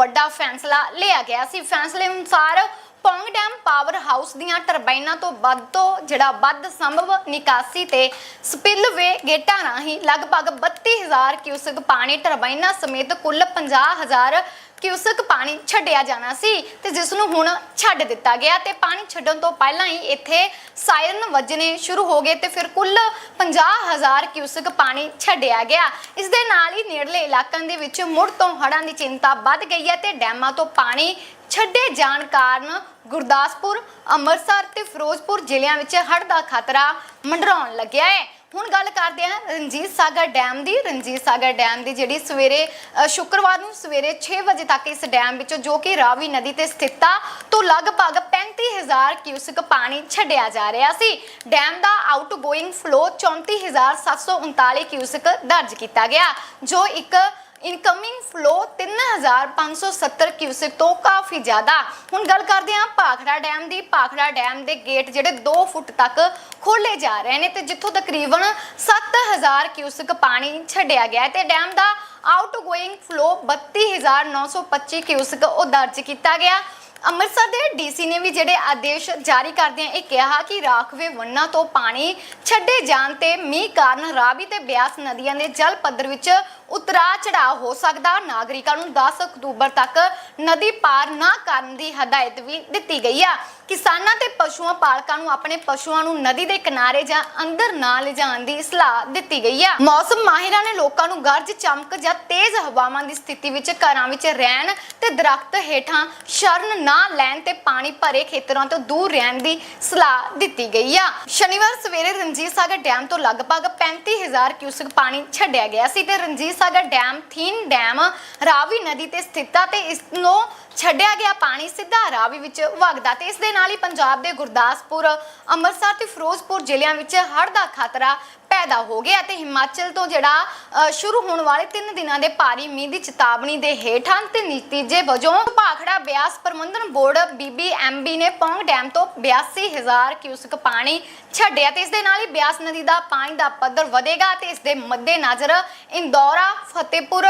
ਵੱਡਾ ਫੈਸਲਾ ਲਿਆ ਗਿਆ ਸੀ। ਫੈਸਲੇ ਅਨੁਸਾਰ ਪੌਂਗ ਡੈਮ ਪਾਵਰ ਹਾਊਸ ਦੀਆਂ ਟਰਬਾਈਨਾਂ ਤੋਂ ਵੱਧ ਤੋਂ ਜਿਹੜਾ ਵੱਧ ਸੰਭਵ ਨਿਕਾਸੀ ਤੇ ਸਪਿਲਵੇ ਗੇਟਾਂ ਰਾਹੀਂ ਲਗਭਗ 32000 ਕਿਊਸਕ ਪਾਣੀ ਟਰਬਾਈਨਾਂ ਸਮੇਤ ਕੁੱਲ 50000 ਕਿਊਸਕ ਪਾਣੀ ਛੱਡਿਆ ਜਾਣਾ ਸੀ ਤੇ ਜਿਸ ਨੂੰ ਹੁਣ ਛੱਡ ਦਿੱਤਾ ਗਿਆ ਤੇ ਪਾਣੀ ਛੱਡਣ ਤੋਂ ਪਹਿਲਾਂ ਹੀ ਇੱਥੇ ਸਾਇਰਨ ਵੱਜਣੇ ਸ਼ੁਰੂ ਹੋ ਗਏ ਤੇ ਫਿਰ ਕੁੱਲ 50000 ਕਿਊਸਕ ਪਾਣੀ ਛੱਡਿਆ ਗਿਆ। ਇਸ ਦੇ ਨਾਲ ਹੀ ਨੇੜਲੇ ਇਲਾਕਿਆਂ ਦੇ ਵਿੱਚ ਮੁੜ ਤੋਂ ਹੜ੍ਹਾਂ ਦੀ ਚਿੰਤਾ ਵੱਧ ਗਈ ਹੈ ਤੇ ਡੈਮਾਂ ਤੋਂ ਪਾਣੀ ਛੱਡੇ ਜਾਣ ਕਾਰਨ ਗੁਰਦਾਸਪੁਰ, ਅੰਮ੍ਰਿਤਸਰ ਤੇ ਫਿਰੋਜ਼ਪੁਰ ਜ਼ਿਲ੍ਹਿਆਂ ਵਿੱਚ ਹੜ੍ਹ ਦਾ ਖਤਰਾ ਮੰਡਰਾਉਣ ਲੱਗਿਆ ਹੈ। ਹੁਣ ਗੱਲ ਕਰਦੇ ਹਾਂ ਰਣਜੀਤ ਸਾਗਰ ਡੈਮ ਦੀ। ਰਣਜੀਤ ਸਾਗਰ ਡੈਮ ਦੀ ਜਿਹੜੀ ਸਵੇਰੇ ਸ਼ੁੱਕਰਵਾਰ ਨੂੰ ਸਵੇਰੇ 6 ਵਜੇ ਤੱਕ ਇਸ ਡੈਮ ਵਿੱਚੋਂ ਜੋ ਕਿ ਰਾਵੀ ਨਦੀ ਤੇ ਸਥਿਤ ਆ, ਤੋਂ ਲਗਭਗ 35000 ਕਿਊਸਕ ਪਾਣੀ ਛੱਡਿਆ ਜਾ ਰਿਹਾ ਸੀ। ਡੈਮ ਦਾ ਆਊਟਗੋਇੰਗ ਫਲੋ 34739 ਕਿਊਸਕ ਦਰਜ ਕੀਤਾ ਗਿਆ, ਜੋ ਇੱਕ ਇਨਕਮਿੰਗ ਫਲੋ 3570 ਕਿਊਸਕ ਤੋਂ ਕਾਫੀ ਜ਼ਿਆਦਾ। ਹੁਣ ਗੱਲ ਕਰਦੇ ਹਾਂ ਭਾਖੜਾ ਡੈਮ ਦੀ। ਭਾਖੜਾ ਡੈਮ ਦੇ ਗੇਟ ਜਿਹੜੇ 2 ਫੁੱਟ ਤੱਕ ਖੋਲੇ ਜਾ ਰਹੇ ਨੇ ਤੇ ਜਿੱਥੋਂ ਤਕਰੀਬਨ 7000 ਕਿਊਸਕ ਪਾਣੀ ਛੱਡਿਆ ਗਿਆ ਤੇ ਡੈਮ ਦਾ ਆਊਟਗੋਇੰਗ ਫਲੋ 32925 ਕਿਊਸਕ ਉਹ ਦਰਜ ਕੀਤਾ ਗਿਆ। ਅੰਮ੍ਰਿਤਸਰ ਦੇ ਡੀਸੀ ਨੇ ਵੀ ਜਿਹੜੇ ਆਦੇਸ਼ ਜਾਰੀ ਕਰਦਿਆਂ ਇਹ ਕਿਹਾ ਕਿ ਰਾਖਵੇ ਵੰਨਾਂ ਤੋਂ ਪਾਣੀ ਛੱਡੇ ਜਾਣ ਤੇ ਮੀਂਹ ਕਾਰਨ ਰਾਵੀ ਤੇ ਬਿਆਸ ਨਦੀਆਂ ਦੇ ਜਲ ਪੱਧਰ ਵਿੱਚ ਉਤਰਾ ਚੜਾਅ ਹੋ ਸਕਦਾ। ਨਾਗਰਿਕਾਂ ਨੂੰ 10 ਅਕਤੂਬਰ ਤੱਕ ਨਦੀ ਪਾਰ ਨਾ ਕਰਨ ਦੀ ਹਦਾਇਤ ਵੀ ਦਿੱਤੀ ਗਈ ਆ। ਕਿਸਾਨਾਂ ਤੇ ਪਸ਼ੂਆਂ ਪਾਲਕਾਂ ਨੂੰ ਆਪਣੇ ਪਸ਼ੂਆਂ ਨੂੰ ਨਦੀ ਦੇ ਕਿਨਾਰੇ ਜਾਂ ਅੰਦਰ ਨਾ ਲਿਜਾਣ ਦੀ ਸਲਾਹ ਦਿੱਤੀ ਗਈ ਆ। ਮੌਸਮ ਮਾਹਿਰਾਂ ਨੇ ਲੋਕਾਂ ਨੂੰ ਗਰਜ, ਚਮਕ ਜਾਂ ਤੇਜ਼ ਹਵਾਵਾਂ ਦੀ ਸਥਿਤੀ ਵਿੱਚ ਘਰਾਂ ਵਿੱਚ ਰਹਿਣ ਤੇ ਦਰਖਤ ਹੇਠਾਂ ਸ਼ਰਨ ਨਾ ਲੈਣ ਤੇ ਪਾਣੀ ਭਰੇ ਖੇਤਰਾਂ ਤੋਂ ਦੂਰ ਰਹਿਣ ਦੀ ਸਲਾਹ ਦਿੱਤੀ ਗਈ ਆ। ਸ਼ਨੀਵਾਰ ਸਵੇਰੇ ਰਣਜੀਤ ਸਾਗਰ ਡੈਮ ਤੋਂ ਲਗਭਗ 35000 ਕਿਊਸਕ ਪਾਣੀ ਛੱਡਿਆ ਗਿਆ ਸੀ ਤੇ ਰਣਜੀਤ ਸਾਗਰ ਡੈਮ, ਥੀਨ ਡੈਮ, ਰਾਵੀ ਨਦੀ ਤੇ ਸਥਿਤ ਆ ਤੇ ਇਸ ਨੂੰ ਛੱਡਿਆ ਗਿਆ ਪਾਣੀ ਸਿੱਧਾ ਰਾਵੀ ਵਿੱਚ ਵਗਦਾ ਤੇ ਇਸ ਦੇ ਨਾਲ ਹੀ ਪੰਜਾਬ ਦੇ ਗੁਰਦਾਸਪੁਰ, ਅੰਮ੍ਰਿਤਸਰ ਤੇ ਫਿਰੋਜ਼ਪੁਰ ਜ਼ਿਲ੍ਹਿਆਂ ਵਿੱਚ ਹੜ੍ਹ ਦਾ ਖਤਰਾ ਪੈਦਾ ਹੋ ਗਿਆ ਤੇ ਹਿਮਾਚਲ ਤੋਂ ਜਿਹੜਾ ਸ਼ੁਰੂ ਹੋਣ ਵਾਲੇ 3 ਦਿਨਾਂ ਦੇ ਭਾਰੀ ਮੀਂਹ ਦੀ ਚੇਤਾਵਨੀ ਦੇ ਹੇਠਾਂ ਤੇ ਨਤੀਜੇ ਵਜੋਂ ਭਾਖੜਾ ਬਿਆਸ ਪ੍ਰਬੰਧਨ ਬੋਰਡ ਬੀਬੀਐਮਬੀ ਨੇ ਪੌਂਗ ਡੈਮ ਤੋਂ 82000 ਕਿਊਸਕ ਪਾਣੀ ਛੱਡਿਆ ਤੇ ਇਸ ਦੇ ਨਾਲ ਹੀ ਬਿਆਸ ਨਦੀ ਦਾ ਪਾਣੀ ਦਾ ਪੱਧਰ ਵਧੇਗਾ ਤੇ ਇਸ ਦੇ ਮੱਦੇ ਨਜ਼ਰ ਇੰਦੌਰਾ, ਫਤਿਹਪੁਰ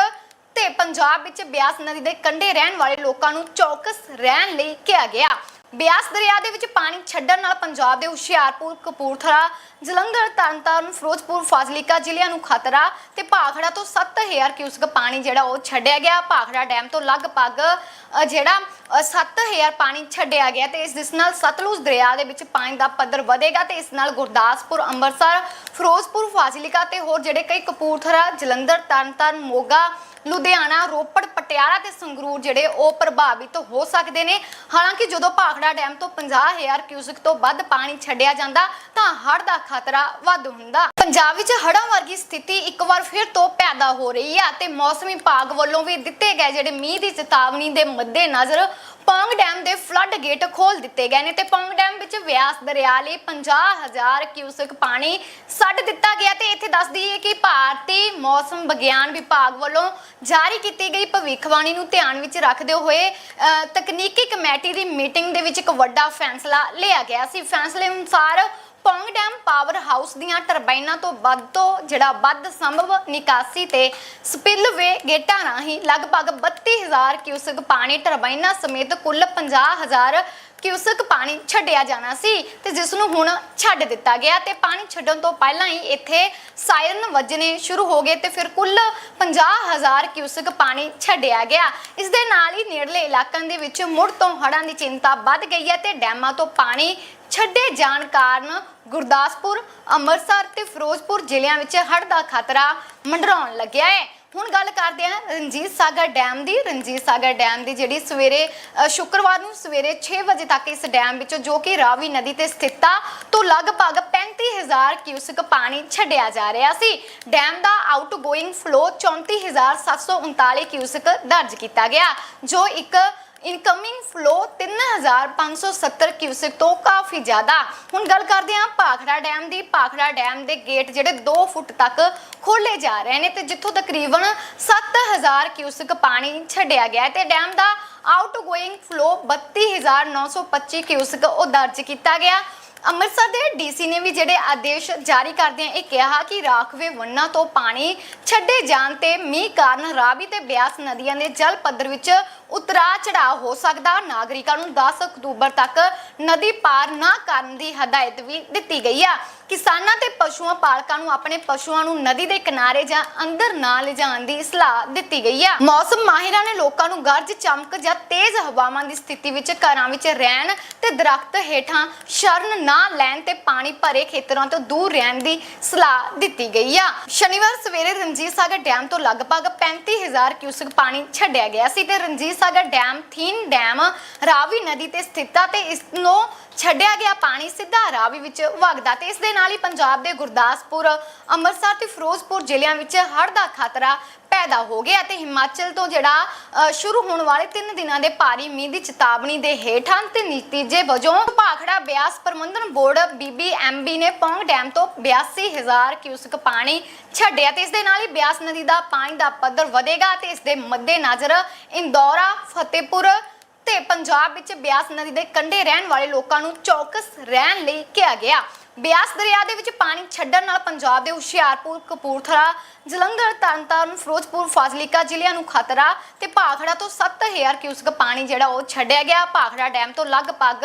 ਤੇ ਪੰਜਾਬ ਵਿੱਚ ਬਿਆਸ ਨਦੀ ਦੇ ਕੰਢੇ ਰਹਿਣ ਵਾਲੇ ਲੋਕਾਂ ਨੂੰ ਚੌਕਸ ਰਹਿਣ ਲਈ ਕਿਹਾ ਗਿਆ। ਬਿਆਸ ਦਰਿਆ ਦੇ ਵਿੱਚ ਪਾਣੀ ਛੱਡਣ ਨਾਲ ਪੰਜਾਬ ਦੇ ਹੁਸ਼ਿਆਰਪੁਰ ਕਪੂਰਥਲਾ ਜਲੰਧਰ ਤਰਨਤਾਰਨ ਫਿਰੋਜ਼ਪੁਰ ਫਾਜ਼ਿਲਕਾ ਜ਼ਿਲ੍ਹਿਆਂ ਨੂੰ ਖਤਰਾ ਤੇ ਭਾਖੜਾ ਤੋਂ 7000 ਕਿਊਸਕ ਪਾਣੀ ਜਿਹੜਾ ਉਹ ਛੱਡਿਆ ਗਿਆ। ਭਾਖੜਾ ਡੈਮ ਤੋਂ ਲਗਭਗ ਜਿਹੜਾ ਅ, 7000 ਪਾਣੀ ਛੱਡਿਆ ਗਿਆ ਤੇ ਇਸ ਜਿਸ ਨਾਲ ਸਤਲੁਜ ਦਰਿਆ ਦੇ ਵਿੱਚ ਪਾਣੀ ਦਾ ਪੱਧਰ ਵਧੇਗਾ ਤੇ ਇਸ ਨਾਲ ਗੁਰਦਾਸਪੁਰ ਅੰਮ੍ਰਿਤਸਰ ਫਿਰੋਜ਼ਪੁਰ ਫਾਜ਼ਿਲਕਾ ਤੇ ਹੋਰ ਜਿਹੜੇ ਕਈ ਕਪੂਰਥਲਾ ਜਲੰਧਰ ਤਰਨਤਾਰਨ ਮੋਗਾ ਲੁਧਿਆਣਾ, ਰੋਪੜ, ਪਟਿਆਲਾ ਤੇ ਸੰਗਰੂਰ ਜਿਹੜੇ ਉਹ ਪ੍ਰਭਾਵਿਤ ਹੋ ਸਕਦੇ ਨੇ। ਹਾਲਾਂਕਿ ਜਦੋਂ ਭਾਖੜਾ ਡੈਮ ਤੋਂ 50000 ਕਿਊਸਿਕ ਤੋਂ ਵੱਧ ਪਾਣੀ ਛੱਡਿਆ ਜਾਂਦਾ, ਤਾਂ ਹੜ੍ਹ ਦਾ ਖਤਰਾ ਵੱਧ ਹੁੰਦਾ। ਪੰਜਾਬ ਵਿੱਚ ਹੜ੍ਹਾਂ ਵਰਗੀ ਸਥਿਤੀ ਇੱਕ ਵਾਰ ਫਿਰ ਤੋਂ ਪੈਦਾ ਹੋ ਰਹੀ ਹੈ ਤੇ ਮੌਸਮ ਵਿਭਾਗ ਵੱਲੋਂ ਵੀ ਦਿੱਤੇ ਗਏ ਜਿਹੜੇ ਮੀਂਹ ਦੀ ਚੇਤਾਵਨੀ ਦੇ ਮੱਦੇਨਜ਼ਰ ਪੌਂਗ ਡੈਮ ਦੇ ਫਲੱਡ ਗੇਟ ਖੋਲ ਦਿੱਤੇ ਗਏ ਨੇ ਤੇ ਪੌਂਗ ਡੈਮ ਵਿੱਚ ਵਿਆਸ ਦਰਿਆ ਲਈ 50000 ਕਿਊਸਕ ਪਾਣੀ ਛੱਡ ਦਿੱਤਾ ਗਿਆ ਤੇ ਇੱਥੇ ਦੱਸ ਦਈਏ ਕਿ ਭਾਰਤੀ ਮੌਸਮ ਵਿਗਿਆਨ ਵਿਭਾਗ ਵੱਲੋਂ ਜਾਰੀ ਕੀਤੀ ਗਈ ਭਵਿੱਖਬਾਣੀ ਨੂੰ ਧਿਆਨ ਵਿੱਚ ਰੱਖਦੇ ਹੋਏ ਅ, ਤਕਨੀਕੀ ਕਮੇਟੀ ਦੀ ਮੀਟਿੰਗ ਦੇ ਵਿੱਚ ਇੱਕ ਵੱਡਾ ਫੈਸਲਾ ਲਿਆ ਗਿਆ ਸੀ। ਫੈਸਲੇ ਅਨੁਸਾਰ ਪੌਂਗ ਡੈਮ ਪਾਵਰ ਹਾਊਸ ਦੀਆਂ ਟਰਬਾਈਨਾਂ ਤੋਂ ਵੱਧ ਤੋਂ ਜਿਹੜਾ ਵੱਧ ਸੰਭਵ ਨਿਕਾਸੀ ਤੇ ਸਪਿਲਵੇ ਗੇਟਾਂ ਰਾਹੀਂ ਲਗਭਗ 32000 ਕਿਊਸਕ ਪਾਣੀ ਟਰਬਾਈਨਾਂ ਸਮੇਤ ਕੁੱਲ 50000 ਕਿਊਸਕ ਪਾਣੀ ਛੱਡਿਆ ਜਾਣਾ ਸੀ ਤੇ ਜਿਸ ਨੂੰ ਹੁਣ ਛੱਡ ਦਿੱਤਾ ਗਿਆ ਤੇ ਪਾਣੀ ਛੱਡਣ ਤੋਂ ਪਹਿਲਾਂ ਹੀ ਇੱਥੇ ਸਾਇਰਨ ਵੱਜਣੇ ਸ਼ੁਰੂ ਹੋ ਗਏ ਤੇ ਫਿਰ ਕੁੱਲ 50000 ਕਿਊਸਕ ਪਾਣੀ ਛੱਡਿਆ ਗਿਆ। ਇਸ ਦੇ ਨਾਲ ਹੀ ਨੇੜਲੇ ਇਲਾਕਿਆਂ ਦੇ ਵਿੱਚ ਮੁੜ ਤੋਂ ਹੜ੍ਹਾਂ ਦੀ ਚਿੰਤਾ ਵੱਧ ਗਈ ਹੈ ਤੇ ਡੈਮਾਂ ਤੋਂ ਪਾਣੀ ਛੱਡੇ ਜਾਣ ਕਾਰਨ ਗੁਰਦਾਸਪੁਰ, ਅੰਮ੍ਰਿਤਸਰ ਤੇ ਫਿਰੋਜ਼ਪੁਰ ਜ਼ਿਲ੍ਹਿਆਂ ਵਿੱਚ ਹੜ੍ਹ ਦਾ ਖਤਰਾ ਮੰਡਰਾਉਣ ਲੱਗਿਆ ਹੈ। ਹੁਣ ਗੱਲ ਕਰਦੇ ਹਾਂ ਰਣਜੀਤ ਸਾਗਰ ਡੈਮ ਦੀ। ਰਣਜੀਤ ਸਾਗਰ ਡੈਮ ਦੀ ਜਿਹੜੀ ਸਵੇਰੇ ਅ, ਸ਼ੁੱਕਰਵਾਰ ਨੂੰ ਸਵੇਰੇ 6 ਵਜੇ ਤੱਕ ਇਸ ਡੈਮ ਵਿੱਚੋਂ ਜੋ ਕਿ ਰਾਵੀ ਨਦੀ ਤੇ ਸਥਿਤ ਆ ਤੋਂ ਲਗਭਗ 35000 ਕਿਊਸਕ ਪਾਣੀ ਛੱਡਿਆ ਜਾ ਰਿਹਾ ਸੀ। ਡੈਮ ਦਾ ਆਊਟਗੋਇੰਗ ਫਲੋ 34739 ਕਿਊਸਕ ਦਰਜ ਕੀਤਾ ਗਿਆ ਜੋ ਇੱਕ ਇਨਕਮਿੰਗ ਫਲੋ 3570 ਕਿਊਸਕ ਤੋਂ ਕਾਫੀ ਜ਼ਿਆਦਾ। ਹੁਣ ਗੱਲ ਕਰਦੇ ਹਾਂ ਭਾਖੜਾ ਡੈਮ ਦੀ। ਭਾਖੜਾ ਡੈਮ ਦੇ ਗੇਟ ਜਿਹੜੇ 2 ਫੁੱਟ ਤੱਕ ਖੋਲੇ ਜਾ ਰਹੇ ਨੇ ਤੇ ਜਿੱਥੋਂ ਤਕਰੀਬਨ 7000 ਕਿਊਸਕ ਪਾਣੀ ਛੱਡਿਆ ਗਿਆ ਤੇ ਡੈਮ ਦਾ ਆਊਟਗੋਇੰਗ ਫਲੋ 32925 ਕਿਊਸਕ ਉਹ ਦਰਜ ਕੀਤਾ ਗਿਆ। ਅੰਮ੍ਰਿਤਸਰ ਦੇ ਡੀਸੀ ਨੇ ਵੀ ਜਿਹੜੇ ਆਦੇਸ਼ ਜਾਰੀ ਕਰਦਿਆਂ ਇਹ ਕਿਹਾ ਕਿ ਰਾਖਵੇ ਵੰਨਾ ਤੋਂ ਪਾਣੀ ਛੱਡੇ ਜਾਣ ਤੇ ਮੀਂਹ ਕਾਰਨ ਰਾਵੀ ਤੇ ਬਿਆਸ ਨਦੀਆਂ ਦੇ ਜਲ ਪੱਧਰ ਵਿੱਚ ਉਤਰਾ ਚੜਾਅ ਹੋ ਸਕਦਾ। ਨਾਗਰਿਕਾਂ ਨੂੰ 10 ਅਕਤੂਬਰ ਤੱਕ ਨਦੀ ਪਾਰ ਨਾ ਕਰਨ ਦੀ ਹਦਾਇਤ ਵੀ ਦਿੱਤੀ ਗਈ ਆ। ਕਿਸਾਨਾਂ ਤੇ ਪਸ਼ੂਆਂ ਪਾਲਕਾਂ ਨੂੰ ਆਪਣੇ ਪਸ਼ੂਆਂ ਨੂੰ ਨਦੀ ਦੇ ਕਿਨਾਰੇ ਜਾਂ ਅੰਦਰ ਨਾ ਲਿਜਾਣ ਦੀ ਸਲਾਹ ਦਿੱਤੀ ਗਈ ਆ। ਮੌਸਮ ਮਾਹਿਰਾਂ ਨੇ ਲੋਕਾਂ ਨੂੰ ਗਰਜ, ਚਮਕ ਜਾਂ ਤੇਜ਼ ਹਵਾਵਾਂ ਦੀ ਸਥਿਤੀ ਵਿੱਚ ਘਰਾਂ ਵਿੱਚ ਰਹਿਣ ਤੇ ਦਰਖਤ ਹੇਠਾਂ ਸ਼ਰਨ ਨਾ ਲੈਣ ਤੇ ਪਾਣੀ ਭਰੇ ਖੇਤਰਾਂ ਤੋਂ ਦੂਰ ਰਹਿਣ ਦੀ ਸਲਾਹ ਦਿੱਤੀ ਗਈ ਆ। ਸ਼ਨੀਵਾਰ ਸਵੇਰੇ ਰਣਜੀਤ ਸਾਗਰ ਡੈਮ ਤੋਂ ਲਗਭਗ 35000 ਕਿਊਸਕ ਪਾਣੀ ਛੱਡਿਆ ਗਿਆ ਸੀ ਤੇ ਰਣਜੀਤ ਸਾਗਰ ਡੈਮ ਥੀਨ ਡੈਮ ਰਾਵੀ ਨਦੀ ਤੇ ਸਥਿਤ ਆ ਤੇ ਇਸ ਨੂੰ ਛੱਡਿਆ ਗਿਆ ਪਾਣੀ ਸਿੱਧਾ ਰਾਵੀ ਵਿੱਚ ਵਗਦਾ ਤੇ ਇਸ ਦੇ ਨਾਲ ਹੀ ਪੰਜਾਬ ਦੇ ਗੁਰਦਾਸਪੁਰ, ਅੰਮ੍ਰਿਤਸਰ ਤੇ ਫਿਰੋਜ਼ਪੁਰ ਜ਼ਿਲ੍ਹਿਆਂ ਵਿੱਚ ਹੜ੍ਹ ਦਾ ਖਤਰਾ ਪੈਦਾ ਹੋ ਗਿਆ ਤੇ ਹਿਮਾਚਲ ਤੋਂ ਜਿਹੜਾ ਸ਼ੁਰੂ ਹੋਣ ਵਾਲੇ 3 ਦਿਨਾਂ ਦੇ ਭਾਰੀ ਮੀਂਹ ਦੀ ਚੇਤਾਵਨੀ ਦੇ ਹੇਠਾਂ ਤੇ ਨਤੀਜੇ ਵਜੋਂ ਭਾਖੜਾ ਬਿਆਸ ਪ੍ਰਬੰਧਨ ਬੋਰਡ ਬੀਬੀਐਮਬੀ ਨੇ ਪੌਂਗ ਡੈਮ ਤੋਂ 82000 ਕਿਊਸਕ ਪਾਣੀ ਛੱਡਿਆ ਤੇ ਇਸ ਦੇ ਨਾਲ ਹੀ ਬਿਆਸ ਨਦੀ ਦਾ ਪਾਣੀ ਦਾ ਪੱਧਰ ਵਧੇਗਾ ਤੇ ਇਸ ਦੇ ਮੱਦੇਨਜ਼ਰ ਇੰਦੌਰਾ, ਫਤਿਹਪੁਰ ਤੇ ਪੰਜਾਬ ਵਿੱਚ ਬਿਆਸ ਨਦੀ ਦੇ ਕੰਢੇ ਰਹਿਣ ਵਾਲੇ ਲੋਕਾਂ ਨੂੰ ਚੌਕਸ ਰਹਿਣ ਲਈ ਕਿਹਾ ਗਿਆ। ਬਿਆਸ ਦਰਿਆ ਦੇ ਵਿੱਚ ਪਾਣੀ ਛੱਡਣ ਨਾਲ ਪੰਜਾਬ ਦੇ ਹੁਸ਼ਿਆਰਪੁਰ ਕਪੂਰਥਲਾ ਜਲੰਧਰ ਤਰਨਤਾਰਨ ਫਿਰੋਜ਼ਪੁਰ ਫਾਜ਼ਿਲਕਾ ਜ਼ਿਲ੍ਹਿਆਂ ਨੂੰ ਖਤਰਾ ਤੇ ਭਾਖੜਾ ਤੋਂ 7000 ਕਿਊਸਕ ਪਾਣੀ ਜਿਹੜਾ ਉਹ ਛੱਡਿਆ ਗਿਆ। ਭਾਖੜਾ ਡੈਮ ਤੋਂ ਲਗਭਗ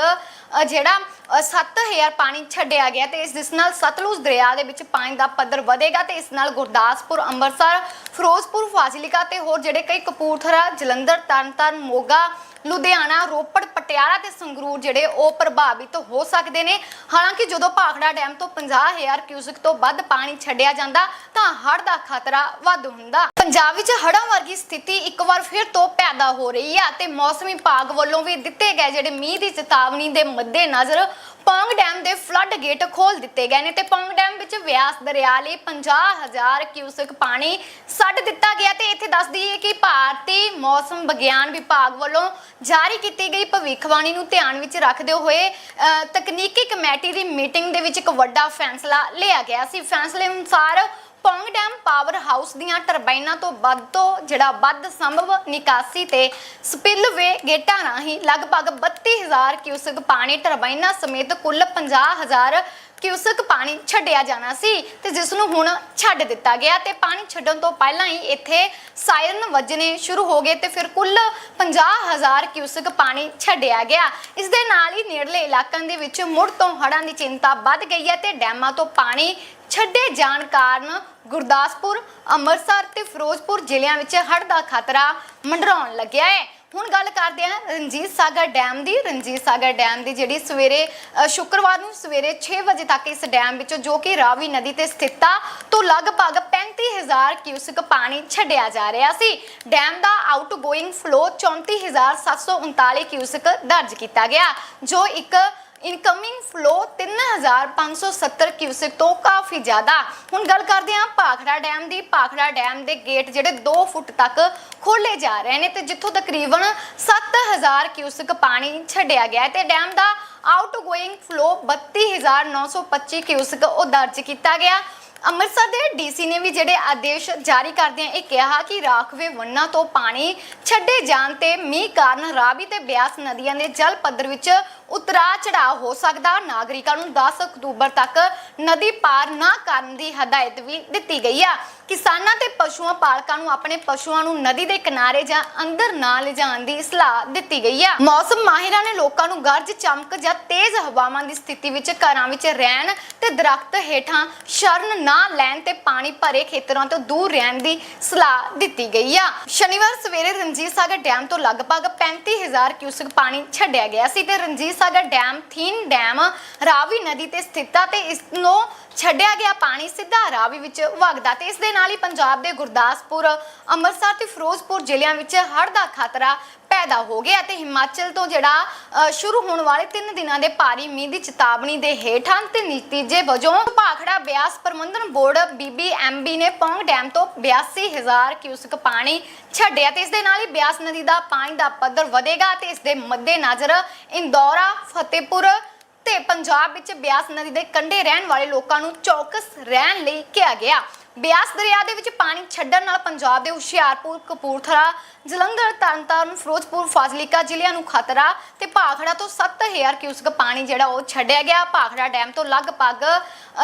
ਜਿਹੜਾ ਅ, 7000 ਪਾਣੀ ਛੱਡਿਆ ਗਿਆ ਤੇ ਇਸ ਜਿਸ ਨਾਲ ਸਤਲੁਜ ਦਰਿਆ ਦੇ ਵਿੱਚ ਪਾਣੀ ਦਾ ਪੱਧਰ ਵਧੇਗਾ ਤੇ ਇਸ ਨਾਲ ਗੁਰਦਾਸਪੁਰ ਅੰਮ੍ਰਿਤਸਰ ਫਿਰੋਜ਼ਪੁਰ ਫਾਜ਼ਿਲਕਾ ਤੇ ਹੋਰ ਜਿਹੜੇ ਕਈ ਕਪੂਰਥਲਾ ਜਲੰਧਰ ਤਰਨਤਾਰਨ ਮੋਗਾ ਲੁਧਿਆਣਾ, ਰੋਪੜ, ਪਟਿਆਲਾ ਤੇ ਸੰਗਰੂਰ ਜਿਹੜੇ ਉਹ ਪ੍ਰਭਾਵਿਤ ਹੋ ਸਕਦੇ ਨੇ। ਹਾਲਾਂਕਿ ਜਦੋਂ ਭਾਖੜਾ ਡੈਮ ਤੋਂ 50000 ਕਿਊਸਕ ਤੋਂ ਵੱਧ ਪਾਣੀ ਛੱਡਿਆ ਜਾਂਦਾ, ਤਾਂ ਹੜ੍ਹ ਦਾ ਖਤਰਾ ਵੱਧ ਹੁੰਦਾ। ਪੰਜਾਬ ਵਿੱਚ ਹੜ੍ਹਾਂ ਵਰਗੀ ਸਥਿਤੀ ਇੱਕ ਵਾਰ ਫਿਰ ਤੋਂ ਪੈਦਾ ਹੋ ਰਹੀ ਹੈ ਤੇ ਮੌਸਮੀ ਵਿਭਾਗ ਵੱਲੋਂ ਵੀ ਦਿੱਤੇ ਗਏ ਜਿਹੜੇ ਮੀਂਹ ਦੀ ਚੇਤਾਵਨੀ ਦੇ ਮੱਦੇਨਜ਼ਰ ਪੌਂਗ ਡੈਮ ਦੇ ਫਲੱਡ ਗੇਟ ਖੋਲ ਦਿੱਤੇ ਗਏ ਨੇ ਤੇ ਪੌਂਗ ਡੈਮ ਵਿੱਚ ਵਿਆਸ ਦਰਿਆ ਲਈ 50000 ਕਿਊਸਕ ਪਾਣੀ ਛੱਡ ਦਿੱਤਾ ਗਿਆ ਤੇ ਇੱਥੇ ਦੱਸ ਦਈਏ ਕਿ ਭਾਰਤੀ ਮੌਸਮ ਵਿਗਿਆਨ ਵਿਭਾਗ ਵੱਲੋਂ ਜਾਰੀ ਕੀਤੀ ਗਈ ਭਵਿੱਖਬਾਣੀ ਨੂੰ ਧਿਆਨ ਵਿੱਚ ਰੱਖਦੇ ਹੋਏ ਤਕਨੀਕੀ ਕਮੇਟੀ ਦੀ ਮੀਟਿੰਗ ਦੇ ਵਿੱਚ ਇੱਕ ਵੱਡਾ ਫੈਸਲਾ ਲਿਆ ਗਿਆ ਸੀ। ਫੈਸਲੇ ਅਨੁਸਾਰ ਪੌਂਗ ਡੈਮ ਪਾਵਰ ਹਾਊਸ ਦੀਆਂ ਟਰਬਾਈਨਾਂ ਤੋਂ ਵੱਧ ਤੋਂ ਜਿਹੜਾ ਵੱਧ ਸੰਭਵ ਨਿਕਾਸੀ ਤੇ ਸਪਿਲਵੇ ਗੇਟਾਂ ਰਾਹੀਂ ਲਗਭਗ 32000 ਕਿਊਸਕ ਪਾਣੀ ਟਰਬਾਈਨਾਂ ਸਮੇਤ ਕੁੱਲ 50000 ਕਿਊਸਕ ਪਾਣੀ ਛੱਡਿਆ ਜਾਣਾ ਸੀ ਤੇ ਜਿਸ ਨੂੰ ਹੁਣ ਛੱਡ ਦਿੱਤਾ ਗਿਆ ਤੇ ਪਾਣੀ ਛੱਡਣ ਤੋਂ ਪਹਿਲਾਂ ਹੀ ਇੱਥੇ ਸਾਇਰਨ ਵੱਜਣੇ ਸ਼ੁਰੂ ਹੋ ਗਏ ਤੇ ਫਿਰ ਕੁੱਲ 50000 ਕਿਊਸਕ ਪਾਣੀ ਛੱਡਿਆ ਗਿਆ। ਇਸ ਦੇ ਨਾਲ ਹੀ ਨੇੜਲੇ ਇਲਾਕਿਆਂ ਦੇ ਵਿੱਚ ਮੁੜ ਤੋਂ ਹੜ੍ਹਾਂ ਦੀ ਚਿੰਤਾ ਵੱਧ ਗਈ ਹੈ ਤੇ ਡੈਮਾਂ ਤੋਂ ਪਾਣੀ ਛੱਡੇ ਜਾਣ ਕਾਰਨ ਗੁਰਦਾਸਪੁਰ, ਅੰਮ੍ਰਿਤਸਰ ਤੇ ਫਿਰੋਜ਼ਪੁਰ ਜ਼ਿਲ੍ਹਿਆਂ ਵਿੱਚ ਹੜ੍ਹ ਦਾ ਖਤਰਾ ਮੰਡਰਾਉਣ ਲੱਗਿਆ ਹੈ। ਹੁਣ ਗੱਲ ਕਰਦੇ ਹਾਂ ਰਣਜੀਤ ਸਾਗਰ ਡੈਮ ਦੀ। ਰਣਜੀਤ ਸਾਗਰ ਡੈਮ ਦੀ ਜਿਹੜੀ ਸਵੇਰੇ ਅ, ਸ਼ੁੱਕਰਵਾਰ ਨੂੰ ਸਵੇਰੇ 6 ਵਜੇ ਤੱਕ ਇਸ ਡੈਮ ਵਿੱਚੋਂ ਜੋ ਕਿ ਰਾਵੀ ਨਦੀ ਤੇ ਸਥਿਤ ਆ ਤੋਂ ਲਗਭਗ 35000 ਕਿਊਸਕ ਪਾਣੀ ਛੱਡਿਆ ਜਾ ਰਿਹਾ ਸੀ। ਡੈਮ ਦਾ ਆਊਟਗੋਇੰਗ ਫਲੋ 34739 ਕਿਊਸਕ ਦਰਜ ਕੀਤਾ ਗਿਆ ਜੋ ਇੱਕ ਇਨਕਮਿੰਗ ਫਲੋ 3570 ਕਿਊਸਕ ਤੋਂ ਕਾਫੀ ਜ਼ਿਆਦਾ। ਹੁਣ ਗੱਲ ਕਰਦੇ ਹਾਂ ਭਾਖੜਾ ਡੈਮ ਦੀ। ਭਾਖੜਾ ਡੈਮ ਦੇ ਗੇਟ ਜਿਹੜੇ 2 ਫੁੱਟ ਤੱਕ ਖੋਲੇ ਜਾ ਰਹੇ ਨੇ ਤੇ ਜਿੱਥੋਂ ਤਕਰੀਬਨ 7000 ਕਿਊਸਕ ਪਾਣੀ ਛੱਡਿਆ ਗਿਆ ਤੇ ਡੈਮ ਦਾ ਆਊਟਗੋਇੰਗ ਫਲੋ 32925 ਕਿਊਸਕ ਉਹ ਦਰਜ ਕੀਤਾ ਗਿਆ। ਅੰਮ੍ਰਿਤਸਰ ਦੇ ਡੀਸੀ ਨੇ ਵੀ ਜਿਹੜੇ ਆਦੇਸ਼ ਜਾਰੀ ਕਰਦਿਆਂ ਇਹ ਕਿਹਾ ਕਿ ਰਾਖਵੇ ਵੰਨਾ ਤੋਂ ਪਾਣੀ ਛੱਡੇ ਜਾਣ ਤੇ ਮੀਂਹ ਕਾਰਨ ਰਾਵੀ ਤੇ ਬਿਆਸ ਨਦੀਆਂ ਦੇ ਜਲ ਪੱਧਰ ਵਿੱਚ ਉਤਰਾ ਚੜਾਅ ਹੋ ਸਕਦਾ। ਨਾਗਰਿਕਾਂ ਨੂੰ 10 ਅਕਤੂਬਰ ਤੱਕ ਨਦੀ ਪਾਰ ਨਾ ਕਰਨ ਦੀ ਹਦਾਇਤ ਵੀ ਦਿੱਤੀ ਗਈ ਆ। ਕਿਸਾਨਾਂ ਤੇ ਪਸ਼ੂਆਂ ਪਾਲਕਾਂ ਨੂੰ ਆਪਣੇ ਪਸ਼ੂਆਂ ਨੂੰ ਨਦੀ ਦੇ ਕਿਨਾਰੇ ਜਾਂ ਅੰਦਰ ਨਾ ਲਿਜਾਣ ਦੀ ਸਲਾਹ ਦਿੱਤੀ ਗਈ ਆ। ਮੌਸਮ ਮਾਹਿਰਾਂ ਨੇ ਲੋਕਾਂ ਨੂੰ ਗਰਜ, ਚਮਕ ਜਾਂ ਤੇਜ਼ ਹਵਾਵਾਂ ਦੀ ਸਥਿਤੀ ਵਿੱਚ ਘਰਾਂ ਵਿੱਚ ਰਹਿਣ ਤੇ ਦਰਖਤ ਹੇਠਾਂ ਸ਼ਰਨ ਨਾ ਲੈਣ ਤੇ ਪਾਣੀ ਭਰੇ ਖੇਤਰਾਂ ਤੋਂ ਦੂਰ ਰਹਿਣ ਦੀ ਸਲਾਹ ਦਿੱਤੀ ਗਈ ਆ। ਸ਼ਨੀਵਾਰ ਸਵੇਰੇ ਰਣਜੀਤ ਸਾਗਰ ਡੈਮ ਤੋਂ ਲਗਭਗ 35000 ਕਿਊਸਕ ਪਾਣੀ ਛੱਡਿਆ ਗਿਆ ਸੀ ਤੇ ਰਣਜੀਤ ਸਾਗਰ ਡੈਮ ਥੀਨ ਡੈਮ ਰਾਵੀ ਨਦੀ ਤੇ ਸਥਿਤ ਆ ਤੇ ਇਸ ਨੂੰ ਛੱਡਿਆ ਗਿਆ ਪਾਣੀ ਸਿੱਧਾ ਰਾਵੀ ਵਿੱਚ ਵਗਦਾ ਤੇ ਇਸ ਦੇ ਨਾਲ ਹੀ ਪੰਜਾਬ ਦੇ ਗੁਰਦਾਸਪੁਰ, ਅੰਮ੍ਰਿਤਸਰ ਤੇ ਫਿਰੋਜ਼ਪੁਰ ਜ਼ਿਲ੍ਹਿਆਂ ਵਿੱਚ ਹੜ੍ਹ ਦਾ ਖਤਰਾ ਪੈਦਾ ਹੋ ਗਿਆ ਤੇ ਹਿਮਾਚਲ ਤੋਂ ਜਿਹੜਾ ਸ਼ੁਰੂ ਹੋਣ ਵਾਲੇ 3 ਦਿਨਾਂ ਦੇ ਭਾਰੀ ਮੀਂਹ ਦੀ ਚੇਤਾਵਨੀ ਦੇ ਹੇਠਾਂ ਤੇ ਨਤੀਜੇ ਵਜੋਂ ਭਾਖੜਾ ਬਿਆਸ ਪ੍ਰਬੰਧਨ ਬੋਰਡ ਬੀਬੀਐਮਬੀ ਨੇ ਪੌਂਗ ਡੈਮ ਤੋਂ 82000 ਕਿਊਸਕ ਪਾਣੀ ਛੱਡਿਆ ਤੇ ਇਸ ਦੇ ਨਾਲ ਹੀ ਬਿਆਸ ਨਦੀ ਦਾ ਪਾਣੀ ਦਾ ਪੱਧਰ ਵਧੇਗਾ ਤੇ ਇਸ ਦੇ ਮੱਦੇਨਜ਼ਰ ਇੰਦੌਰਾ, ਫਤਿਹਪੁਰ ਤੇ ਪੰਜਾਬ ਵਿੱਚ ਬਿਆਸ ਨਦੀ ਦੇ ਕੰਢੇ ਰਹਿਣ ਵਾਲੇ ਲੋਕਾਂ ਨੂੰ ਚੌਕਸ ਰਹਿਣ ਲਈ ਕਿਹਾ ਗਿਆ। ਬਿਆਸ ਦਰਿਆ ਦੇ ਵਿੱਚ ਪਾਣੀ ਛੱਡਣ ਨਾਲ ਪੰਜਾਬ ਦੇ ਹੁਸ਼ਿਆਰਪੁਰ ਕਪੂਰਥਲਾ ਜਲੰਧਰ ਤਰਨਤਾਰਨ ਫਿਰੋਜ਼ਪੁਰ ਫਾਜ਼ਿਲਕਾ ਜ਼ਿਲ੍ਹਿਆਂ ਨੂੰ ਖਤਰਾ ਤੇ ਭਾਖੜਾ ਤੋਂ 7000 ਕਿਊਸਕ ਪਾਣੀ ਜਿਹੜਾ ਉਹ ਛੱਡਿਆ ਗਿਆ। ਭਾਖੜਾ ਡੈਮ ਤੋਂ ਲਗਭਗ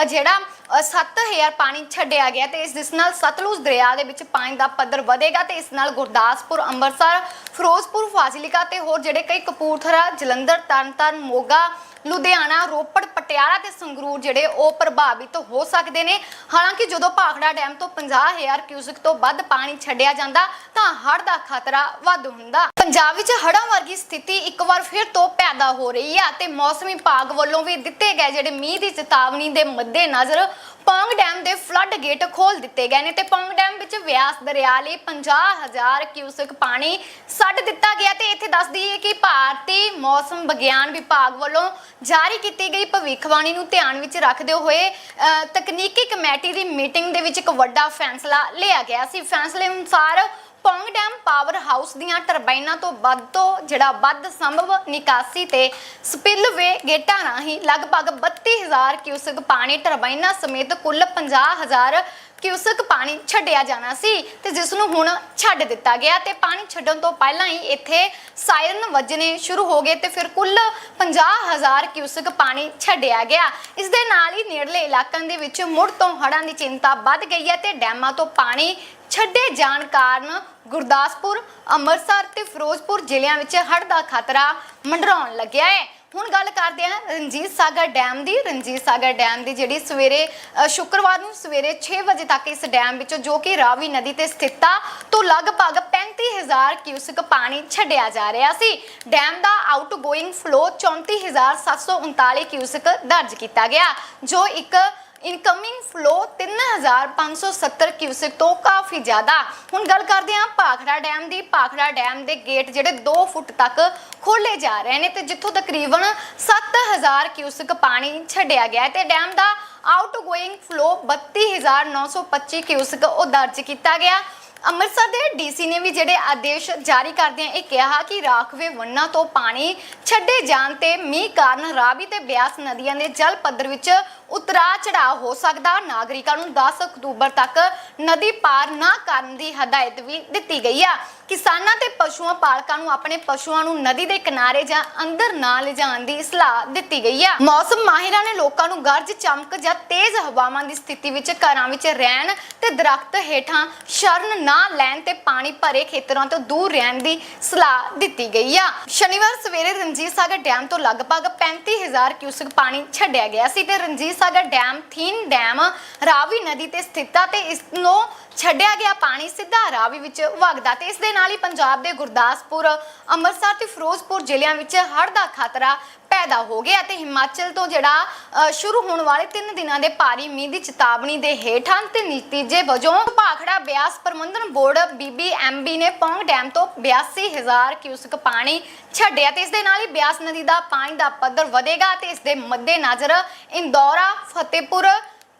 ਜਿਹੜਾ ਅ, 7000 ਪਾਣੀ ਛੱਡਿਆ ਗਿਆ ਤੇ ਇਸ ਜਿਸ ਨਾਲ ਸਤਲੁਜ ਦਰਿਆ ਦੇ ਵਿੱਚ ਪਾਣੀ ਦਾ ਪੱਧਰ ਵਧੇਗਾ ਤੇ ਇਸ ਨਾਲ ਗੁਰਦਾਸਪੁਰ ਅੰਮ੍ਰਿਤਸਰ ਫਿਰੋਜ਼ਪੁਰ ਫਾਜ਼ਿਲਕਾ ਤੇ ਹੋਰ ਜਿਹੜੇ ਕਈ ਕਪੂਰਥਲਾ ਜਲੰਧਰ ਤਰਨਤਾਰਨ ਮੋਗਾ ਲੁਧਿਆਣਾ, ਰੋਪੜ, ਪਟਿਆਲਾ ਤੇ ਸੰਗਰੂਰ ਜਿਹੜੇ ਉਹ ਪ੍ਰਭਾਵਿਤ ਹੋ ਸਕਦੇ ਨੇ। ਹਾਲਾਂਕਿ ਜਦੋਂ ਭਾਖੜਾ ਡੈਮ ਤੋਂ 50000 ਕਿਊਸਕ ਤੋਂ ਵੱਧ ਪਾਣੀ ਛੱਡਿਆ ਜਾਂਦਾ, ਤਾਂ ਹੜ੍ਹ ਦਾ ਖਤਰਾ ਵੱਧ ਹੁੰਦਾ। ਪੰਜਾਬ ਵਿੱਚ ਹੜ੍ਹਾਂ ਵਰਗੀ ਸਥਿਤੀ ਇੱਕ ਵਾਰ ਫਿਰ ਤੋਂ ਪੈਦਾ ਹੋ ਰਹੀ ਹੈ ਤੇ ਮੌਸਮ ਵਿਭਾਗ ਵੱਲੋਂ ਵੀ ਦਿੱਤੇ ਗਏ ਜਿਹੜੇ ਮੀਂਹ ਦੀ ਚੇਤਾਵਨੀ ਦੇ ਮੱਦੇਨਜ਼ਰ ਪੌਂਗ ਡੈਮ ਦੇ ਫਲੱਡ ਗੇਟ ਖੋਲ ਦਿੱਤੇ ਗਏ ਨੇ ਤੇ ਪੌਂਗ ਡੈਮ ਵਿੱਚ ਵਿਆਸ ਦਰਿਆ ਲਈ 50000 ਕਿਊਸਕ ਪਾਣੀ ਛੱਡ ਦਿੱਤਾ ਗਿਆ ਤੇ ਇੱਥੇ ਦੱਸ ਦਈਏ ਕਿ ਭਾਰਤੀ ਮੌਸਮ ਵਿਗਿਆਨ ਵਿਭਾਗ ਵੱਲੋਂ ਜਾਰੀ ਕੀਤੀ ਗਈ ਭਵਿੱਖਬਾਣੀ ਨੂੰ ਧਿਆਨ ਵਿੱਚ ਰੱਖਦੇ ਹੋਏ ਅ, ਤਕਨੀਕੀ ਕਮੇਟੀ ਦੀ ਮੀਟਿੰਗ ਦੇ ਵਿੱਚ ਇੱਕ ਵੱਡਾ ਫੈਸਲਾ ਲਿਆ ਗਿਆ ਸੀ। ਫੈਸਲੇ ਅਨੁਸਾਰ ਪੌਂਗ ਡੈਮ ਪਾਵਰ ਹਾਊਸ ਦੀਆਂ ਟਰਬਾਈਨਾਂ ਤੋਂ ਵੱਧ ਤੋਂ ਜਿਹੜਾ ਵੱਧ ਸੰਭਵ ਨਿਕਾਸੀ ਤੇ ਸਪਿਲਵੇ ਗੇਟਾਂ ਰਾਹੀਂ ਲਗਭਗ 32000 ਕਿਊਸਕ ਪਾਣੀ ਟਰਬਾਈਨਾਂ ਸਮੇਤ ਕੁੱਲ 50000 ਕਿਊਸਕ ਪਾਣੀ ਛੱਡਿਆ ਜਾਣਾ ਸੀ ਤੇ ਜਿਸ ਨੂੰ ਹੁਣ ਛੱਡ ਦਿੱਤਾ ਗਿਆ ਤੇ ਪਾਣੀ ਛੱਡਣ ਤੋਂ ਪਹਿਲਾਂ ਹੀ ਇੱਥੇ ਸਾਇਰਨ ਵੱਜਣੇ ਸ਼ੁਰੂ ਹੋ ਗਏ ਤੇ ਫਿਰ ਕੁੱਲ 50000 ਕਿਊਸਕ ਪਾਣੀ ਛੱਡਿਆ ਗਿਆ। ਇਸ ਦੇ ਨਾਲ ਹੀ ਨੇੜਲੇ ਇਲਾਕਿਆਂ ਦੇ ਵਿੱਚ ਮੁੜ ਤੋਂ ਹੜ੍ਹਾਂ ਦੀ ਚਿੰਤਾ ਵੱਧ ਗਈ ਹੈ ਤੇ ਡੈਮਾਂ ਤੋਂ ਪਾਣੀ ਛੱਡੇ ਜਾਣ ਕਾਰਨ ਗੁਰਦਾਸਪੁਰ, ਅੰਮ੍ਰਿਤਸਰ ਤੇ ਫਿਰੋਜ਼ਪੁਰ ਜ਼ਿਲ੍ਹਿਆਂ ਵਿੱਚ ਹੜ੍ਹ ਦਾ ਖਤਰਾ ਮੰਡਰਾਉਣ ਲੱਗਿਆ ਹੈ। ਹੁਣ ਗੱਲ ਕਰਦੇ ਹਾਂ ਰਣਜੀਤ ਸਾਗਰ ਡੈਮ ਦੀ। ਰਣਜੀਤ ਸਾਗਰ ਡੈਮ ਦੀ ਜਿਹੜੀ ਸਵੇਰੇ ਸ਼ੁੱਕਰਵਾਰ ਨੂੰ ਸਵੇਰੇ 6 ਵਜੇ ਤੱਕ ਇਸ ਡੈਮ ਵਿੱਚੋਂ ਜੋ ਕਿ ਰਾਵੀ ਨਦੀ ਤੇ ਸਥਿਤ ਆ, ਤੋਂ ਲਗਭਗ 35000 ਕਿਊਸਕ ਪਾਣੀ ਛੱਡਿਆ ਜਾ ਰਿਹਾ ਸੀ। ਡੈਮ ਦਾ ਆਊਟਗੋਇੰਗ ਫਲੋ 34739 ਕਿਊਸਕ ਦਰਜ ਕੀਤਾ ਗਿਆ, ਜੋ ਇੱਕ ਇਨਕਮਿੰਗ ਫਲੋ 3570 ਕਿਊਸਕ ਤੋਂ ਕਾਫੀ ਜ਼ਿਆਦਾ। ਹੁਣ ਗੱਲ ਕਰਦੇ ਹਾਂ ਭਾਖੜਾ ਡੈਮ ਦੀ। ਭਾਖੜਾ ਡੈਮ ਦੇ ਗੇਟ ਜਿਹੜੇ 2 ਫੁੱਟ ਤੱਕ ਖੋਲੇ ਜਾ ਰਹੇ ਨੇ ਤੇ ਜਿੱਥੋਂ ਤਕਰੀਬਨ 7000 ਕਿਊਸਕ ਪਾਣੀ ਛੱਡਿਆ ਗਿਆ ਤੇ ਡੈਮ ਦਾ ਆਊਟਗੋਇੰਗ ਫਲੋ 32925 ਕਿਊਸਕ ਉਹ ਦਰਜ ਕੀਤਾ ਗਿਆ। ਅੰਮ੍ਰਿਤਸਰ ਦੇ ਡੀਸੀ ਨੇ ਵੀ ਜਿਹੜੇ ਆਦੇਸ਼ ਜਾਰੀ ਕਰਦਿਆਂ ਇਹ ਕਿਹਾ ਕਿ ਰਾਖਵੇ ਵੰਨਾਂ ਤੋਂ ਪਾਣੀ ਛੱਡੇ ਜਾਣ ਤੇ ਮੀਂਹ ਕਾਰਨ ਰਾਵੀ ਤੇ ਬਿਆਸ ਨਦੀਆਂ ਦੇ ਜਲ ਪੱਧਰ ਵਿੱਚ ਉਤਰਾ ਚੜਾਅ ਹੋ ਸਕਦਾ। ਨਾਗਰਿਕਾਂ ਨੂੰ 10 ਅਕਤੂਬਰ ਤੱਕ ਨਦੀ ਪਾਰ ਨਾ ਕਰਨ ਦੀ ਹਦਾਇਤ ਵੀ ਦਿੱਤੀ ਗਈ ਆ। ਕਿਸਾਨਾਂ ਤੇ ਪਸ਼ੂਆਂ ਪਾਲਕਾਂ ਨੂੰ ਆਪਣੇ ਪਸ਼ੂਆਂ ਨੂੰ ਨਦੀ ਦੇ ਕਿਨਾਰੇ ਜਾਂ ਅੰਦਰ ਨਾ ਲਿਜਾਣ ਦੀ ਸਲਾਹ ਦਿੱਤੀ ਗਈ ਆ। ਮੌਸਮ ਮਾਹਿਰਾਂ ਨੇ ਲੋਕਾਂ ਨੂੰ ਗਰਜ, ਚਮਕ ਜਾਂ ਤੇਜ਼ ਹਵਾਵਾਂ ਦੀ ਸਥਿਤੀ ਵਿੱਚ ਘਰਾਂ ਵਿੱਚ ਰਹਿਣ ਤੇ ਦਰਖਤ ਹੇਠਾਂ ਸ਼ਰਨ ਨਾ ਲੈਣ ਤੇ ਪਾਣੀ ਭਰੇ ਖੇਤਰਾਂ ਤੋਂ ਦੂਰ ਰਹਿਣ ਦੀ ਸਲਾਹ ਦਿੱਤੀ ਗਈ ਆ। ਸ਼ਨੀਵਾਰ ਸਵੇਰੇ ਰਣਜੀਤ ਸਾਗਰ ਡੈਮ ਤੋਂ ਲਗਭਗ 35000 ਕਿਊਸਕ ਪਾਣੀ ਛੱਡਿਆ ਗਿਆ ਸੀ ਤੇ ਰਣਜੀਤ ਸਾਗਰ ਡੈਮ, ਥੀਨ ਡੈਮ, ਰਾਵੀ ਨਦੀ ਤੇ ਸਥਿਤ ਆ ਤੇ ਇਸ ਨੂੰ ਛੱਡਿਆ ਗਿਆ ਪਾਣੀ ਸਿੱਧਾ ਰਾਵੀ ਵਿੱਚ ਵਗਦਾ ਤੇ ਇਸ ਦੇ ਨਾਲ ਹੀ ਪੰਜਾਬ ਦੇ ਗੁਰਦਾਸਪੁਰ, ਅੰਮ੍ਰਿਤਸਰ ਤੇ ਫਿਰੋਜ਼ਪੁਰ ਜ਼ਿਲ੍ਹਿਆਂ ਵਿੱਚ ਹੜ੍ਹ ਦਾ ਖਤਰਾ ਪੈਦਾ ਹੋ ਗਿਆ ਤੇ ਹਿਮਾਚਲ ਤੋਂ ਜਿਹੜਾ ਸ਼ੁਰੂ ਹੋਣ ਵਾਲੇ 3 ਦਿਨਾਂ ਦੇ ਭਾਰੀ ਮੀਂਹ ਦੀ ਚੇਤਾਵਨੀ ਦੇ ਹੇਠਾਂ ਤੇ ਨਤੀਜੇ ਵਜੋਂ ਭਾਖੜਾ ਬਿਆਸ ਪ੍ਰਬੰਧਨ ਬੋਰਡ ਬੀਬੀਐਮਬੀ ਨੇ ਪੌਂਗ ਡੈਮ ਤੋਂ 82000 ਕਿਊਸਕ ਪਾਣੀ ਛੱਡਿਆ ਤੇ ਇਸ ਦੇ ਨਾਲ ਹੀ ਬਿਆਸ ਨਦੀ ਦਾ ਪਾਣੀ ਦਾ ਪੱਧਰ ਵਧੇਗਾ ਤੇ ਇਸ ਦੇ ਮੱਦੇਨਜ਼ਰ ਇੰਦੌਰਾ, ਫਤਿਹਪੁਰ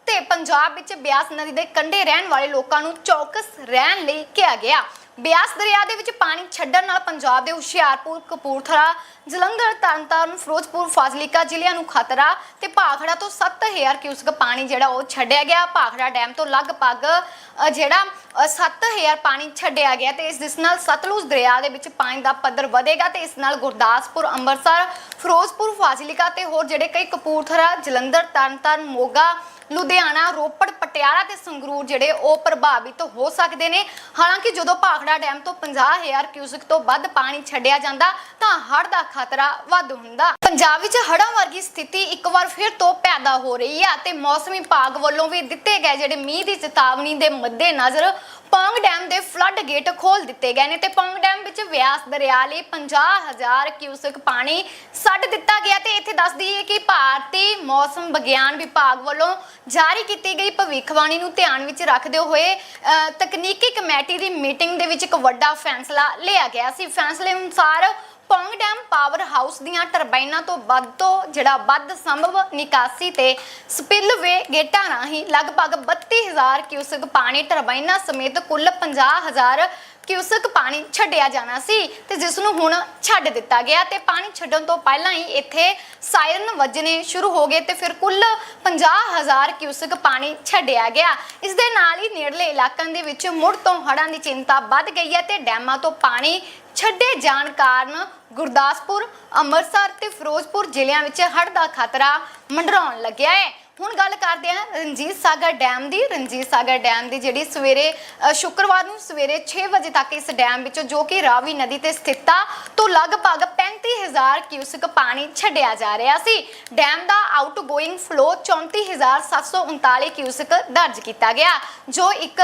ਤੇ ਪੰਜਾਬ ਵਿੱਚ ਬਿਆਸ ਨਦੀ ਦੇ ਕੰਢੇ ਰਹਿਣ ਵਾਲੇ ਲੋਕਾਂ ਨੂੰ ਚੌਕਸ ਰਹਿਣ ਲਈ ਕਿਹਾ ਗਿਆ। ਬਿਆਸ ਦਰਿਆ ਦੇ ਵਿੱਚ ਪਾਣੀ ਛੱਡਣ ਨਾਲ ਪੰਜਾਬ ਦੇ ਹੁਸ਼ਿਆਰਪੁਰ ਕਪੂਰਥਲਾ ਜਲੰਧਰ ਤਰਨਤਾਰਨ ਫਿਰੋਜ਼ਪੁਰ ਫਾਜ਼ਿਲਕਾ ਜ਼ਿਲ੍ਹਿਆਂ ਨੂੰ ਖਤਰਾ ਤੇ ਭਾਖੜਾ ਤੋਂ 7000 ਕਿਊਸਕ ਪਾਣੀ ਜਿਹੜਾ ਉਹ ਛੱਡਿਆ ਗਿਆ। ਭਾਖੜਾ ਡੈਮ ਤੋਂ ਲਗਭਗ ਜਿਹੜਾ ਅ, 7000 ਪਾਣੀ ਛੱਡਿਆ ਗਿਆ ਤੇ ਇਸ ਜਿਸ ਨਾਲ ਸਤਲੁਜ ਦਰਿਆ ਦੇ ਵਿੱਚ ਪਾਣੀ ਦਾ ਪੱਧਰ ਵਧੇਗਾ ਤੇ ਇਸ ਨਾਲ ਗੁਰਦਾਸਪੁਰ ਅੰਮ੍ਰਿਤਸਰ ਫਿਰੋਜ਼ਪੁਰ ਫਾਜ਼ਿਲਕਾ ਤੇ ਹੋਰ ਜਿਹੜੇ ਕਈ ਕਪੂਰਥਲਾ ਜਲੰਧਰ ਤਰਨਤਾਰਨ ਮੋਗਾ ਲੁਧਿਆਣਾ, ਰੋਪੜ, ਪਟਿਆਲਾ ਤੇ ਸੰਗਰੂਰ ਜਿਹੜੇ ਉਹ ਪ੍ਰਭਾਵਿਤ ਹੋ ਸਕਦੇ ਨੇ। ਹਾਲਾਂਕਿ ਜਦੋਂ ਭਾਖੜਾ ਡੈਮ ਤੋਂ 50000 ਕਿਊਸਕ ਤੋਂ ਵੱਧ ਪਾਣੀ ਛੱਡਿਆ ਜਾਂਦਾ, ਤਾਂ ਹੜ੍ਹ ਦਾ ਖਤਰਾ ਵੱਧ ਹੁੰਦਾ। ਪੰਜਾਬ ਵਿੱਚ ਹੜ੍ਹਾਂ ਵਰਗੀ ਸਥਿਤੀ ਇੱਕ ਵਾਰ ਫਿਰ ਤੋਂ ਪੈਦਾ ਹੋ ਰਹੀ ਹੈ ਤੇ ਮੌਸਮ ਵਿਭਾਗ ਵੱਲੋਂ ਵੀ ਦਿੱਤੇ ਗਏ ਜਿਹੜੇ ਮੀਂਹ ਦੀ ਚੇਤਾਵਨੀ ਦੇ ਮੱਦੇਨਜ਼ਰ ਪੌਂਗ ਡੈਮ ਦੇ ਫਲੱਡ ਗੇਟ ਖੋਲ ਦਿੱਤੇ ਗਏ ਨੇ ਤੇ ਪੌਂਗ ਡੈਮ ਵਿੱਚ ਵਿਆਸ ਦਰਿਆ ਲਈ 50000 ਕਿਊਸਕ ਪਾਣੀ ਛੱਡ ਦਿੱਤਾ ਗਿਆ ਤੇ ਇੱਥੇ ਦੱਸ ਦਈਏ ਕਿ ਭਾਰਤੀ ਮੌਸਮ ਵਿਗਿਆਨ ਵਿਭਾਗ ਵੱਲੋਂ ਜਾਰੀ ਕੀਤੀ ਗਈ ਭਵਿੱਖਬਾਣੀ ਨੂੰ ਧਿਆਨ ਵਿੱਚ ਰੱਖਦੇ ਹੋਏ ਅ, ਤਕਨੀਕੀ ਕਮੇਟੀ ਦੀ ਮੀਟਿੰਗ ਦੇ ਵਿੱਚ ਇੱਕ ਵੱਡਾ ਫੈਸਲਾ ਲਿਆ ਗਿਆ ਸੀ। ਫੈਸਲੇ ਅਨੁਸਾਰ ਪੌਂਗ ਡੈਮ ਪਾਵਰ ਹਾਊਸ ਦੀਆਂ ਟਰਬਾਈਨਾਂ ਤੋਂ ਵੱਧ ਤੋਂ ਜਿਹੜਾ ਵੱਧ ਸੰਭਵ ਨਿਕਾਸੀ ਤੇ ਸਪਿਲਵੇ ਗੇਟਾਂ ਰਾਹੀਂ ਲਗਭਗ 32000 ਕਿਊਸਕ ਪਾਣੀ ਟਰਬਾਈਨਾਂ ਸਮੇਤ ਕੁੱਲ 50000 ਕਿਊਸਕ ਪਾਣੀ ਛੱਡਿਆ ਜਾਣਾ ਸੀ ਤੇ ਜਿਸ ਨੂੰ ਹੁਣ ਛੱਡ ਦਿੱਤਾ ਗਿਆ ਤੇ ਪਾਣੀ ਛੱਡਣ ਤੋਂ ਪਹਿਲਾਂ ਹੀ ਇੱਥੇ ਸਾਇਰਨ ਵੱਜਣੇ ਸ਼ੁਰੂ ਹੋ ਗਏ ਤੇ ਫਿਰ ਕੁੱਲ 50000 ਕਿਊਸਕ ਪਾਣੀ ਛੱਡਿਆ ਗਿਆ। ਇਸ ਦੇ ਨਾਲ ਹੀ ਨੇੜਲੇ ਇਲਾਕਿਆਂ ਦੇ ਵਿੱਚ ਮੁੜ ਤੋਂ ਹੜ੍ਹਾਂ ਦੀ ਚਿੰਤਾ ਵੱਧ ਗਈ ਹੈ ਤੇ ਡੈਮਾਂ ਤੋਂ ਪਾਣੀ ਛੱਡੇ ਜਾਣ ਕਾਰਨ ਗੁਰਦਾਸਪੁਰ ਅੰਮ੍ਰਿਤਸਰ ਤੇ ਫਿਰੋਜ਼ਪੁਰ ਜ਼ਿਲ੍ਹਿਆਂ ਵਿੱਚ ਹੜ੍ਹ ਦਾ ਖਤਰਾ ਮੰਡਰਾਉਣ ਲੱਗਿਆ ਹੈ। ਹੁਣ ਗੱਲ ਕਰਦੇ ਹਾਂ ਰਣਜੀਤ ਸਾਗਰ ਡੈਮ ਦੀ। ਰਣਜੀਤ ਸਾਗਰ ਡੈਮ ਦੀ ਜਿਹੜੀ ਸਵੇਰੇ ਅ, ਸ਼ੁੱਕਰਵਾਰ ਨੂੰ ਸਵੇਰੇ 6 ਵਜੇ ਤੱਕ ਇਸ ਡੈਮ ਵਿੱਚੋਂ ਜੋ ਕਿ ਰਾਵੀ ਨਦੀ ਤੇ ਸਥਿਤ ਆ ਤੋਂ ਲਗਭਗ 35000 ਕਿਊਸਕ ਪਾਣੀ ਛੱਡਿਆ ਜਾ ਰਿਹਾ ਸੀ। ਡੈਮ ਦਾ ਆਊਟਗੋਇੰਗ ਫਲੋ 34739 ਕਿਊਸਕ ਦਰਜ ਕੀਤਾ ਗਿਆ ਜੋ ਇੱਕ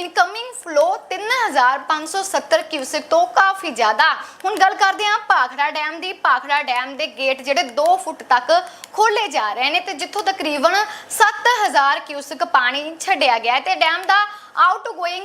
ਇਨਕਮਿੰਗ ਫਲੋ 3570 ਕਿਊਸਕ ਤੋਂ ਕਾਫੀ ਜ਼ਿਆਦਾ। ਹੁਣ ਗੱਲ ਕਰਦੇ ਹਾਂ ਭਾਖੜਾ ਡੈਮ ਦੀ। ਭਾਖੜਾ ਡੈਮ ਦੇ ਗੇਟ ਜਿਹੜੇ 2 ਫੁੱਟ ਤੱਕ ਖੋਲੇ ਜਾ ਰਹੇ ਨੇ ਤੇ ਜਿੱਥੋਂ ਤਕਰੀਬਨ 7000 ਕਿਊਸਿਕ ਪਾਣੀ ਛੱਡਿਆ ਗਿਆ ਤੇ ਡੈਮ ਦਾ ਆਊਟਗੋਇੰਗ